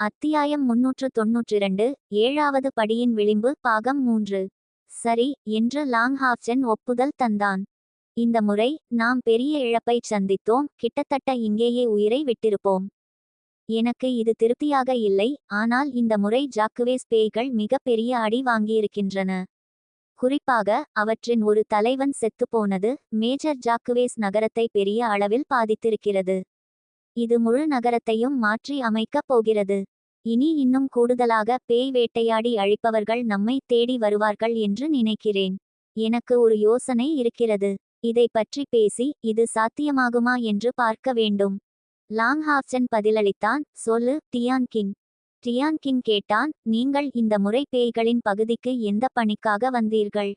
அத்தியாயம் முன்னூற்று தொன்னூற்றிரண்டு ஏழாவது படியின் விளிம்பு பாகம் மூன்று. சரி என்று லாங்ஹாப்சன் ஒப்புதல் தந்தான். இந்த முறை நாம் பெரிய இழப்பைச் சந்தித்தோம் கிட்டத்தட்ட இங்கேயே உயிரை விட்டிருப்போம். எனக்கு இது திருப்தியாக இல்லை ஆனால் இந்த முறை ஜாக்குவேஸ் பேய்கள் மிக பெரிய அடி வாங்கியிருக்கின்றன. குறிப்பாக அவற்றின் ஒரு தலைவன் செத்துப்போனது மேஜர் ஜாக்குவேஸ் நகரத்தை பெரிய அளவில் பாதித்திருக்கிறது. இது முழு நகரத்தையும் மாற்றி அமைக்கப் போகிறது. இனி இன்னும் கூடுதலாக பேய் வேட்டையாடி அழிப்பவர்கள் நம்மை தேடி வருவார்கள் என்று நினைக்கிறேன். எனக்கு ஒரு யோசனை இருக்கிறது. இதை பற்றி பேசி இது சாத்தியமாகுமா என்று பார்க்க வேண்டும். லாங்ஹாப்சன் பதிலளித்தான் சொல்லு டியான் கிங் டியான் கிங் கேட்டான் நீங்கள் இந்த முறை பேய்களின் பகுதிக்கு எந்த பணிக்காக வந்தீர்கள்?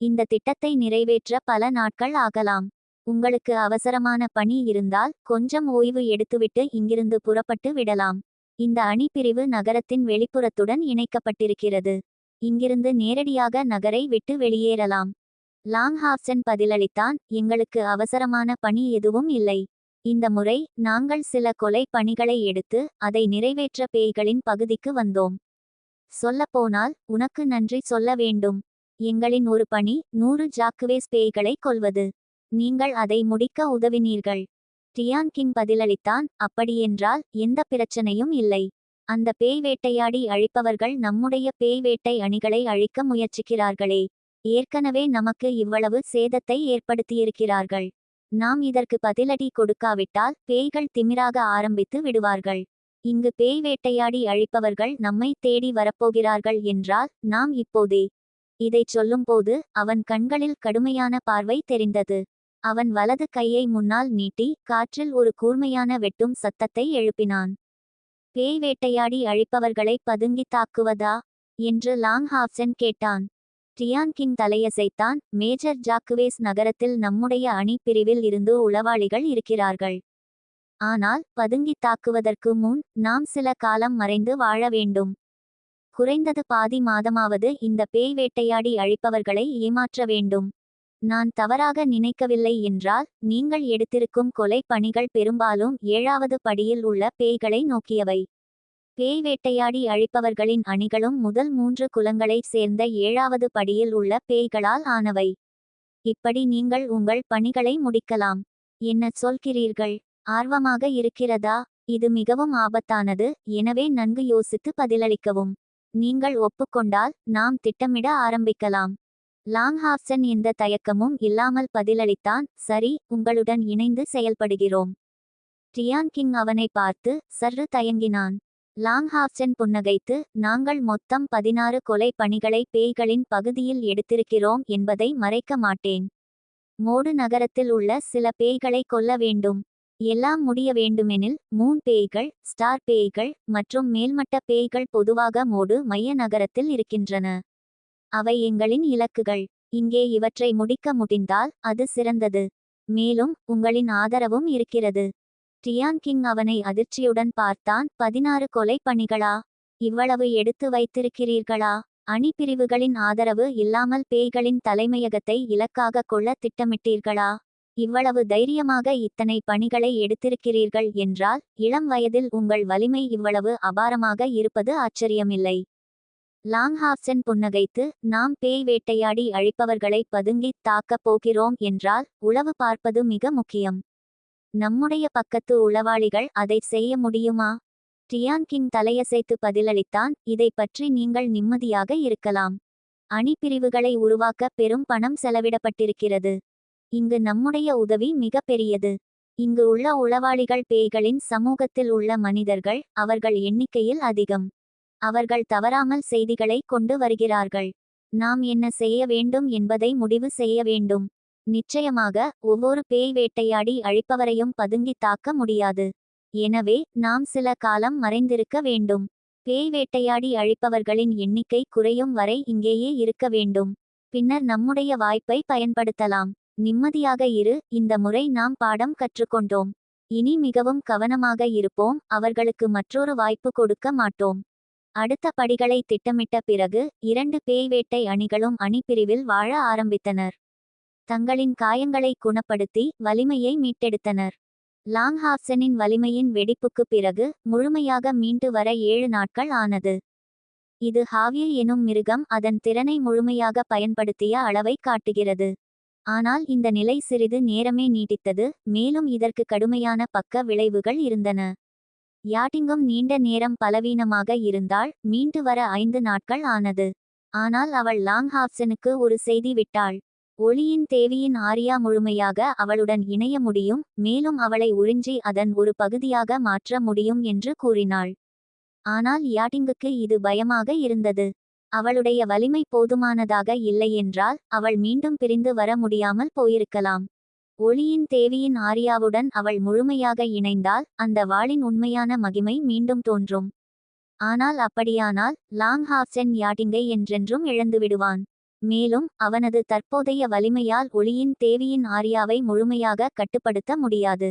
இந்த திட்டத்தை நிறைவேற்ற பல நாட்கள் ஆகலாம். உங்களுக்கு அவசரமான பணி இருந்தால் கொஞ்சம் ஓய்வு எடுத்துவிட்டு இங்கிருந்து புறப்பட்டு விடலாம். இந்த அணிப்பிரிவு நகரத்தின் வெளிப்புறத்துடன் இணைக்கப்பட்டிருக்கிறது. இங்கிருந்து நேரடியாக நகரை விட்டு வெளியேறலாம். லாங்ஹாப்சன் பதிலளித்தான் எங்களுக்கு அவசரமான பணி எதுவும் இல்லை. இந்த முறை நாங்கள் சில கொலை பணிகளை எடுத்து அதை நிறைவேற்ற பேய்களின் பகுதிக்கு வந்தோம். சொல்லப்போனால் உனக்கு நன்றி சொல்ல வேண்டும். எங்களின் ஒரு பணி நூறு ஜாக்குவேஸ் பேய்களை கொல்வது. நீங்கள் அதை முடிக்க உதவினீர்கள். டியான் கிங் பதிலளித்தான் அப்படியென்றால் எந்த பிரச்சனையும் இல்லை. அந்த பேய் வேட்டையாடி அழிப்பவர்கள் நம்முடைய பேய் வேட்டை அணிகளை அழிக்க முயற்சிக்கிறார்களே. ஏற்கனவே நமக்கு இவ்வளவு சேதத்தை ஏற்படுத்தியிருக்கிறார்கள். நாம் இதற்கு பதிலடி கொடுக்காவிட்டால் பேய்கள் திமிராக ஆரம்பித்து விடுவார்கள். இங்கு பேய் வேட்டையாடி அழிப்பவர்கள் நம்மை தேடி வரப்போகிறார்கள் என்றால் நாம் இப்போதே. இதைச் சொல்லும்போது அவன் கண்களில் கடுமையான பார்வை தெரிந்தது. அவன் வலது கையை முன்னால் நீட்டி காற்றில் ஒரு கூர்மையான வெட்டும் சத்தத்தை எழுப்பினான். பேய் வேட்டையாடி அழிப்பவர்களை பதுங்கி தாக்குவதா? என்று லாங் ஹாப்சன் கேட்டான். டியான் கிங் தலையசைத்தான் மேஜர் ஜாக்குவேஸ் நகரத்தில் நம்முடைய அணி பிரிவில் இருந்து உளவாளிகள் இருக்கிறார்கள். ஆனால் பதுங்கி தாக்குவதற்கு முன் நாம் சில காலம் மறைந்து வாழ வேண்டும். குறைந்தது பாதி மாதமாவது இந்த பேய் வேட்டையாடி அழிப்பவர்களை ஏமாற்ற வேண்டும். நான் தவறாக நினைக்கவில்லை என்றால் நீங்கள் எடுத்திருக்கும் கொலை பணிகள் பெரும்பாலும் ஏழாவது படியில் உள்ள பேய்களை நோக்கியவை. பேய் வேட்டையாடி அழிப்பவர்களின் அணிகளும் முதல் மூன்று குலங்களைச் சேர்ந்த ஏழாவது படியில் உள்ள பேய்களால் ஆனவை. இப்படி நீங்கள் உங்கள் பணிகளை முடிக்கலாம். என்ன சொல்கிறீர்கள்? ஆர்வமாக இருக்கிறதா? இது மிகவும் ஆபத்தானது எனவே நன்கு யோசித்து பதிலளிக்கவும். நீங்கள் ஒப்புக்கொண்டால் நாம் திட்டமிட ஆரம்பிக்கலாம். லாங்ஹாப்சன் எந்த தயக்கமும் இல்லாமல் பதிலளித்தான் சரி உங்களுடன் இணைந்து செயல்படுகிறோம். டியான் கிங் அவனை பார்த்து சற்று தயங்கினான். லாங்ஹாப்சன் புன்னகைத்து நாங்கள் மொத்தம் பதினாறு கொலை பணிகளை பேய்களின் பகுதியில் எடுத்திருக்கிறோம் என்பதை மறைக்க மாட்டேன். மோடு நகரத்தில் உள்ள சில பேய்களை கொல்ல வேண்டும். எல்லாம் முடிய வேண்டுமெனில் மூன் பேய்கள் ஸ்டார் பேய்கள் மற்றும் மேல்மட்ட பேய்கள் பொதுவாக மோடு மைய நகரத்தில் இருக்கின்றன. அவை எங்களின் இலக்குகள். இங்கே இவற்றை முடிக்க முடிந்தால் அது சிறந்தது. மேலும் உங்களின் ஆதரவும் இருக்கிறது. டியான் கிங் அவனை அதிர்ச்சியுடன் பார்த்தான். பதினாறு கொலை பணிகளா? இவ்வளவு எடுத்து வைத்திருக்கிறீர்களா? அணிப்பிரிவுகளின் ஆதரவு இல்லாமல் பேய்களின் தலைமையகத்தை இலக்காக கொள்ள திட்டமிட்டீர்களா? இவ்வளவு தைரியமாக இத்தனை பணிகளை எடுத்திருக்கிறீர்கள் என்றால் இளம் வயதில் உங்கள் வலிமை இவ்வளவு அபாரமாக இருப்பது ஆச்சரியமில்லை. லாங்ஹாப்சன் புன்னகைத்து நாம் பேய் வேட்டையாடி அழிப்பவர்களை பதுங்கித் தாக்கப் போகிறோம் என்றால் உளவு பார்ப்பது மிக முக்கியம். நம்முடைய பக்கத்து உளவாளிகள் அதை செய்ய முடியுமா? டியான்கிங் தலையசைத்து பதிலளித்தான் இதை பற்றி நீங்கள் நிம்மதியாக இருக்கலாம். அணிப்பிரிவுகளை உருவாக்க பெரும் பணம் செலவிடப்பட்டிருக்கிறது. இங்கு நம்முடைய உதவி மிக பெரியது. இங்கு உள்ள உளவாளிகள் பேய்களின் சமூகத்தில் உள்ள மனிதர்கள் அவர்கள் எண்ணிக்கையில் அதிகம். அவர்கள் தவறாமல் செய்திகளை கொண்டு வருகிறார்கள். நாம் என்ன செய்ய வேண்டும் என்பதை முடிவு செய்ய வேண்டும். நிச்சயமாக ஒவ்வொரு பேய் வேட்டையாடி அழிப்பவரையும் பதுங்கி தாக்க முடியாது. எனவே நாம் சில காலம் மறைந்திருக்க வேண்டும். பேய் வேட்டையாடி அழிப்பவர்களின் எண்ணிக்கை குறையும் வரை இங்கேயே இருக்க வேண்டும். பின்னர் நம்முடைய வாய்ப்பை பயன்படுத்தலாம். நிம்மதியாக இரு இந்த முறை நாம் பாடம் கற்றுக்கொண்டோம். இனி மிகவும் கவனமாக இருப்போம் அவர்களுக்கு மற்றொரு வாய்ப்பு கொடுக்க மாட்டோம். அடுத்த படிகளை திட்டமிட்ட பிறகு இரண்டு பேய்வேட்டை அணிகளும் அணிப்பிரிவில் வாழ ஆரம்பித்தனர். தங்களின் காயங்களை குணப்படுத்தி வலிமையை மீட்டெடுத்தனர். லாங்ஹாப்சனின் வலிமையின் வெடிப்புக்குப் பிறகு முழுமையாக மீண்டு வர ஏழு நாட்கள் ஆனது. இது ஹாவிய எனும் மிருகம் அதன் திறனை முழுமையாக பயன்படுத்திய அளவை காட்டுகிறது. ஆனால் இந்த நிலை சிறிது நேரமே நீடித்தது மேலும் இதற்கு கடுமையான பக்க விளைவுகள் இருந்தன. யாட்டிங்கும் நீண்ட நேரம் பலவீனமாக இருந்தால் மீண்டு வர ஐந்து நாட்கள் ஆனது. ஆனால் அவள் லாங் ஹாப்சனுக்கு ஒரு செய்தி விட்டாள். ஒளியின் தேவியின் ஆரியா முழுமையாக அவளுடன் இணைய முடியும். மேலும் அவளை உறிஞ்சி அதன் ஒரு பகுதியாக மாற்ற முடியும் என்று கூறினாள். ஆனால் யாட்டிங்குக்கு இது பயமாக இருந்தது. அவளுடைய வலிமை போதுமானதாக இல்லையென்றால் அவள் மீண்டும் பிரிந்து வர முடியாமல் போயிருக்கலாம். ஒளியின் தேவியின் ஆரியாவுடன் அவள் முழுமையாக இணைந்தால் அந்த வாளின் உண்மையான மகிமை மீண்டும் தோன்றும். ஆனால் அப்படியானால் லாங் ஹாப்சென் யாட்டிங்கை என்றென்றும் இழந்துவிடுவான். மேலும் அவனது தற்போதைய வலிமையால் ஒளியின் தேவியின் ஆரியாவை முழுமையாக கட்டுப்படுத்த முடியாது.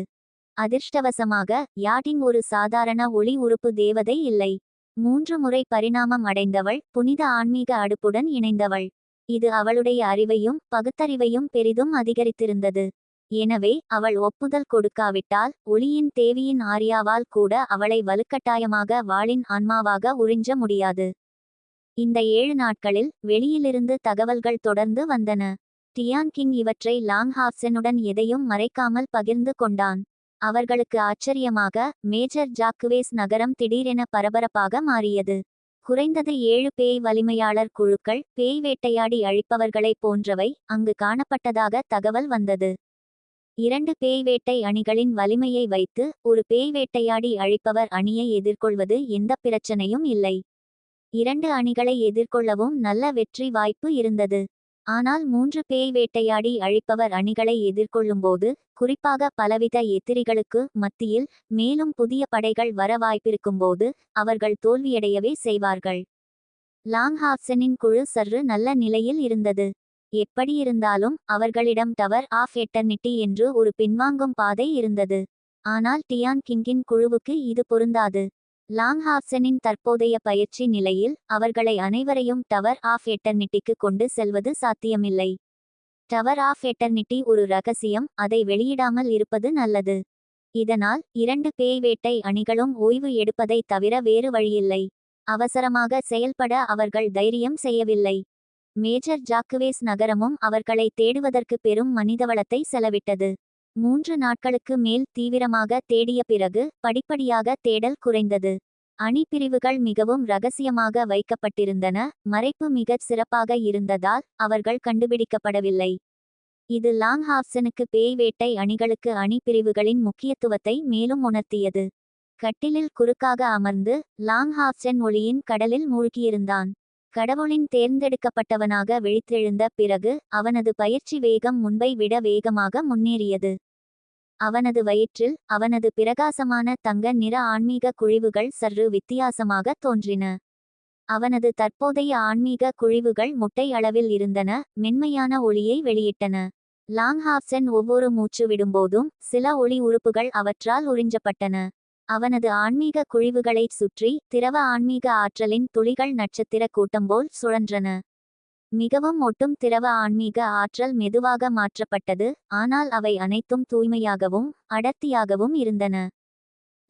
அதிர்ஷ்டவசமாக யாட்டிங் ஒரு சாதாரண ஒளி உறுப்பு தேவதை இல்லை. மூன்று முறை பரிணாமம் அடைந்தவள் புனித ஆன்மீக அடுப்புடன் இணைந்தவள். இது அவளுடைய அறிவையும் பகுத்தறிவையும் பெரிதும் அதிகரித்திருந்தது. எனவே அவள் ஒப்புதல் கொடுக்காவிட்டால் ஒளியின் தேவியின் ஆரியாவால் கூட அவளை வலுக்கட்டாயமாக வாளின் ஆன்மாவாக உறிஞ்ச முடியாது. இந்த ஏழு நாட்களில் வெளியிலிருந்து தகவல்கள் தொடர்ந்து வந்தன. டியான் கிங் இவற்றை லாங் ஹாப்சனுடன் எதையும் மறைக்காமல் பகிர்ந்து கொண்டான். அவர்களுக்கு ஆச்சரியமாக மேஜர் ஜாக்குவேஸ் நகரம் திடீரென பரபரப்பாக மாறியது. குறைந்தது ஏழு பேய் வலிமையாளர் குழுக்கள் பேய் வேட்டையாடி அழிப்பவர்களை போன்றவை அங்கு காணப்பட்டதாக தகவல் வந்தது. இரண்டு பேய் வேட்டை அணிகளின் வலிமையை வைத்து ஒரு பேய் வேட்டையாடி அழிப்பவர் அணியை எதிர்கொள்வது எந்த பிரச்சனையும் இல்லை. இரண்டு அணிகளை எதிர்கொள்ளவும் நல்ல வெற்றி வாய்ப்பு இருந்தது. ஆனால் மூன்று பேய் வேட்டையாடி அழிப்பவர் அணிகளை எதிர்கொள்ளும்போது குறிப்பாக பலவித எதிரிகளுக்கு மத்தியில் மேலும் புதிய படைகள் வர வாய்ப்பிருக்கும்போது அவர்கள் தோல்வியடையவே செய்வார்கள். லாங்ஹாப்சனின் குழு சற்று நல்ல நிலையில் இருந்தது. எப்படியிருந்தாலும் அவர்களிடம் டவர் ஆஃப் எட்டர்னிட்டி என்று ஒரு பின்வாங்கும் பாதை இருந்தது. ஆனால் டியான் கிங்கின் குழுவுக்கு இது பொருந்தாது. லாங்ஹாப்சனின் தற்போதைய பயிற்சி நிலையில் அவர்களை அனைவரையும் டவர் ஆஃப் எட்டர்னிட்டிக்கு கொண்டு செல்வது சாத்தியமில்லை. டவர் ஆஃப் எட்டர்னிட்டி ஒரு ரகசியம் அதை வெளியிடாமல் இருப்பது நல்லது. இதனால் இரண்டு பேய் வேட்டை அணிகளும் ஓய்வு எடுப்பதை தவிர வேறு வழியில்லை. அவசரமாக செயல்பட அவர்கள் தைரியம் செய்யவில்லை. மேஜர் ஜாக்குவேஸ் நகரமும் அவர்களை தேடுவதற்கு பெரும் மனிதவளத்தை செலவிட்டது. மூன்று நாட்களுக்கு மேல் தீவிரமாக தேடிய பிறகு படிப்படியாக தேடல் குறைந்தது. அணிப்பிரிவுகள் மிகவும் ரகசியமாக வைக்கப்பட்டிருந்தன மறைப்பு மிகச் சிறப்பாக இருந்ததால் அவர்கள் கண்டுபிடிக்கப்படவில்லை. இது லாங் ஹாப்சனுக்கு பேய் வேட்டை அணிகளுக்கு அணி பிரிவுகளின் முக்கியத்துவத்தை மேலும் உணர்த்தியது. கட்டிலில் குறுக்காக அமர்ந்து லாங் ஹாப்சன் ஒளியின் கடலில் மூழ்கியிருந்தான். கடவுளின் தேர்ந்தெடுக்கப்பட்டவனாக விழித்தெழுந்த பிறகு அவனது பயிற்சி வேகம் முன்பை விட வேகமாக முன்னேறியது. அவனது வயிற்றில் அவனது பிரகாசமான தங்க நிற ஆன்மீக குழிவுகள் சற்று வித்தியாசமாக தோன்றின. அவனது தற்போதைய ஆன்மீக குழிவுகள் முட்டை அளவில் இருந்தன மென்மையான ஒளியை வெளியிட்டன. லாங்ஹாப்சன் ஒவ்வொரு மூச்சு விடும்போதும் சில ஒளி உறுப்புகள் அவற்றால் உறிஞ்சப்பட்டன. அவனது ஆன்மீக குழிவுகளைச் சுற்றி திரவ ஆன்மீக ஆற்றலின் துளிகள் நட்சத்திர கூட்டம்போல் சுழன்றன. மிகவும் ஒட்டும் திரவ ஆன்மீக ஆற்றல் மெதுவாக மாற்றப்பட்டது ஆனால் அவை அனைத்தும் தூய்மையாகவும் அடர்த்தியாகவும் இருந்தன.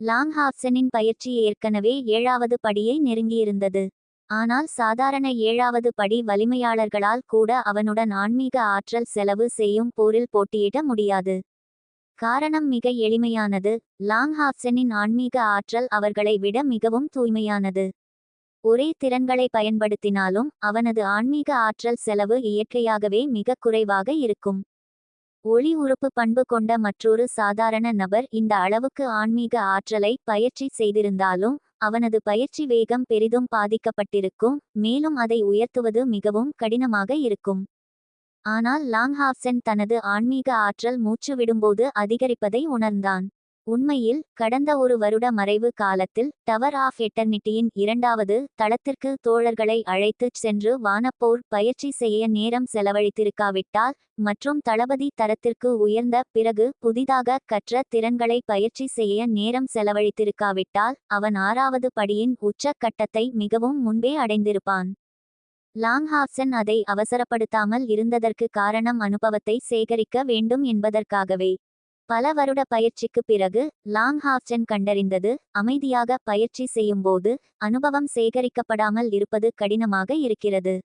லாங் ஹாப்சனின் பயிற்சி ஏற்கனவே ஏழாவது படியை நெருங்கியிருந்தது. ஆனால் சாதாரண ஏழாவது படி வலிமையாளர்களால் கூட அவனுடன் ஆன்மீக ஆற்றல் செலவு செய்யும் போரில் போட்டியிட முடியாது. காரணம் மிக எளிமையானது. லாங்ஹாப்சனின் ஆன்மீக ஆற்றல் அவர்களை விட மிகவும் தூய்மையானது. ஒரே திறன்களை பயன்படுத்தினாலும் அவனது ஆன்மீக ஆற்றல் செலவு இயற்கையாகவே மிக குறைவாக இருக்கும். ஒளி உறுப்பு பண்பு கொண்ட மற்றொரு சாதாரண நபர் இந்த அளவுக்கு ஆன்மீக ஆற்றலை பயிற்சி செய்திருந்தாலும் அவனது பயிற்சி வேகம் பெரிதும் பாதிக்கப்பட்டிருக்கும் மேலும் அதை உயர்த்துவது மிகவும் கடினமாக இருக்கும். ஆனால் லாங்ஹாப்சன் தனது ஆன்மீக ஆற்றல் மூச்சு விடும்போது அதிகரிப்பதை உணர்ந்தான். உண்மையில் கடந்த ஒரு வருட மறைவு காலத்தில் டவர் ஆஃப் எட்டர்னிட்டியின் இரண்டாவது தளத்திற்கு தோழர்களை அழைத்துச் சென்று வானப்போர் பயிற்சி செய்ய நேரம் செலவழித்திருக்காவிட்டால் மற்றும் தளபதி தரத்திற்கு உயர்ந்த பிறகு புதிதாக கற்ற திறன்களை பயிற்சி செய்ய நேரம் செலவழித்திருக்காவிட்டால் அவன் ஆறாவது படியின் உச்ச கட்டத்தை மிகவும் முன்பே அடைந்திருப்பான். லாங்ஹாப்சன் அதை அவசரப்படுத்தாமல் இருந்ததற்கு காரணம் அனுபவத்தை சேகரிக்க வேண்டும் என்பதற்காகவே. பல வருட பயிற்சிக்கு பிறகு லாங்ஹாப்சன் கண்டறிந்தது அமைதியாக பயிற்சி செய்யும்போது அனுபவம் சேகரிக்கப்படாமல் இருப்பது கடினமாக இருக்கிறது.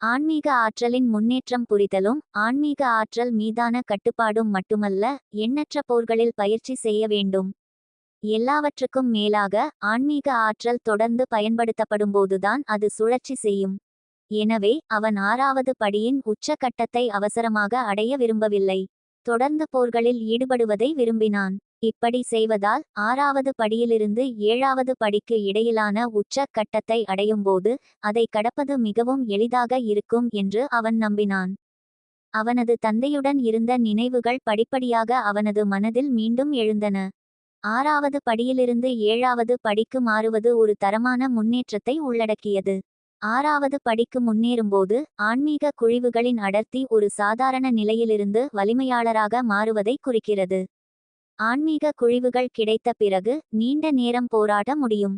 ஆன்மீக ஆற்றலின் முன்னேற்றம் புரிதலும் ஆன்மீக ஆற்றல் மீதான கட்டுப்பாடும் மட்டுமல்ல எண்ணற்ற போர்களில் பயிற்சி செய்ய வேண்டும். எல்லாவற்றுக்கும் மேலாக ஆன்மீக ஆற்றல் தொடர்ந்து பயன்படுத்தப்படும்போதுதான் அது சுழற்சி செய்யும். எனவே அவன் ஆறாவது படியின் உச்சகட்டத்தை அவசரமாக அடைய விரும்பவில்லை. தொடர்ந்து போர்களில் ஈடுபடுவதை விரும்பினான். இப்படி செய்வதால் ஆறாவது படியிலிருந்து ஏழாவது படிக்கு இடையிலான உச்ச கட்டத்தை அடையும்போது அதை கடப்பது மிகவும் எளிதாக இருக்கும் என்று அவன் நம்பினான். அவனது தந்தையுடன் இருந்த நினைவுகள் படிப்படியாக அவனது மனதில் மீண்டும் எழுந்தன. ஆறாவது படியிலிருந்து ஏழாவது படிக்கு மாறுவது ஒரு தரமான முன்னேற்றத்தை உள்ளடக்கியது. ஆறாவது படிக்கு முன்னேறும்போது ஆன்மீக குழிவுகளின் அடர்த்தி ஒரு சாதாரண நிலையிலிருந்து வலிமையாளராக மாறுவதை குறிக்கிறது. ஆன்மீக குழிவுகள் கிடைத்த பிறகு நீண்ட நேரம் போராட முடியும்.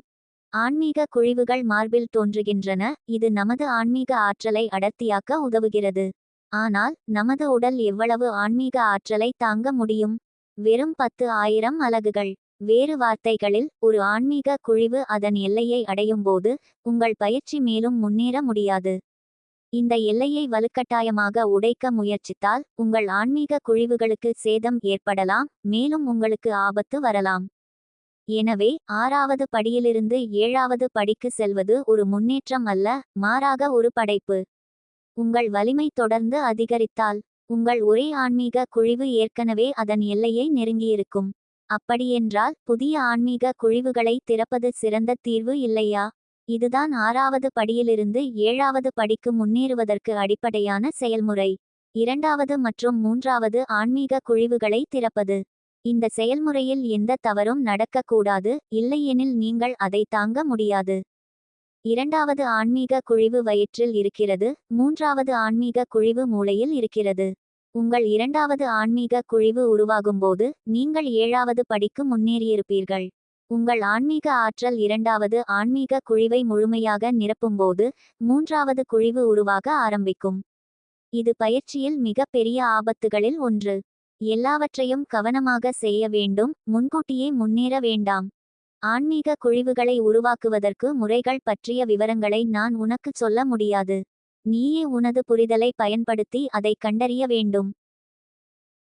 ஆன்மீக குழிவுகள் மார்பில் தோன்றுகின்றன இது நமது ஆன்மீக ஆற்றலை அடர்த்தியாக்க உதவுகிறது. ஆனால் நமது உடல் எவ்வளவு ஆன்மீக ஆற்றலை தாங்க முடியும்? வெறும் பத்து ஆயிரம் அலகுகள். வேறு வார்த்தைகளில் ஒரு ஆன்மீக குழிவு அதன் எல்லையை அடையும் போது உங்கள் பயிற்சி மேலும் முன்னேற முடியாது. இந்த எல்லையை வலுக்கட்டாயமாக உடைக்க முயற்சித்தால் உங்கள் ஆன்மீக குழிவுகளுக்கு சேதம் ஏற்படலாம் மேலும் உங்களுக்கு ஆபத்து வரலாம். எனவே ஆறாவது படியிலிருந்து ஏழாவது படிக்கு செல்வது ஒரு முன்னேற்றம் அல்ல மாறாக ஒரு படைப்பு. உங்கள் வலிமை தொடர்ந்து அதிகரித்தால் உங்கள் ஒரே ஆன்மீக குழிவு ஏற்கனவே அதன் எல்லையை நெருங்கியிருக்கும். அப்படியென்றால் புதிய ஆன்மீக குழிவுகளை திறப்பது சிறந்த தீர்வு இல்லையா? இதுதான் ஆறாவது படியிலிருந்து ஏழாவது படிக்கு முன்னேறுவதற்கு அடிப்படையான செயல்முறை. இரண்டாவது மற்றும் மூன்றாவது ஆன்மீக குழிவுகளை திறப்பது. இந்த செயல்முறையில் எந்த தவறும் நடக்கக்கூடாது இல்லையெனில் நீங்கள் அதை தாங்க முடியாது. இரண்டாவது ஆன்மீக குழிவு வயிற்றில் இருக்கிறது மூன்றாவது ஆன்மீக குழிவு மூளையில் இருக்கிறது. உங்கள் இரண்டாவது ஆன்மீக குழிவு உருவாகும்போது நீங்கள் ஏழாவது படிக்கு முன்னேறியிருப்பீர்கள். உங்கள் ஆன்மீக ஆற்றல் இரண்டாவது ஆன்மீக குழிவை முழுமையாக நிரப்பும்போது மூன்றாவது குழிவு உருவாக ஆரம்பிக்கும். இது பயிற்சியில் மிக பெரிய ஆபத்துகளில் ஒன்று. எல்லாவற்றையும் கவனமாக செய்ய வேண்டும் முன்கூட்டியே முன்னேற வேண்டாம். ஆன்மீக குழிவுகளை உருவாக்குவதற்கு முறைகள் பற்றிய விவரங்களை நான் உனக்குச் சொல்ல முடியாது. நீயே உனது புரிதலை பயன்படுத்தி அதை கண்டறிய வேண்டும்.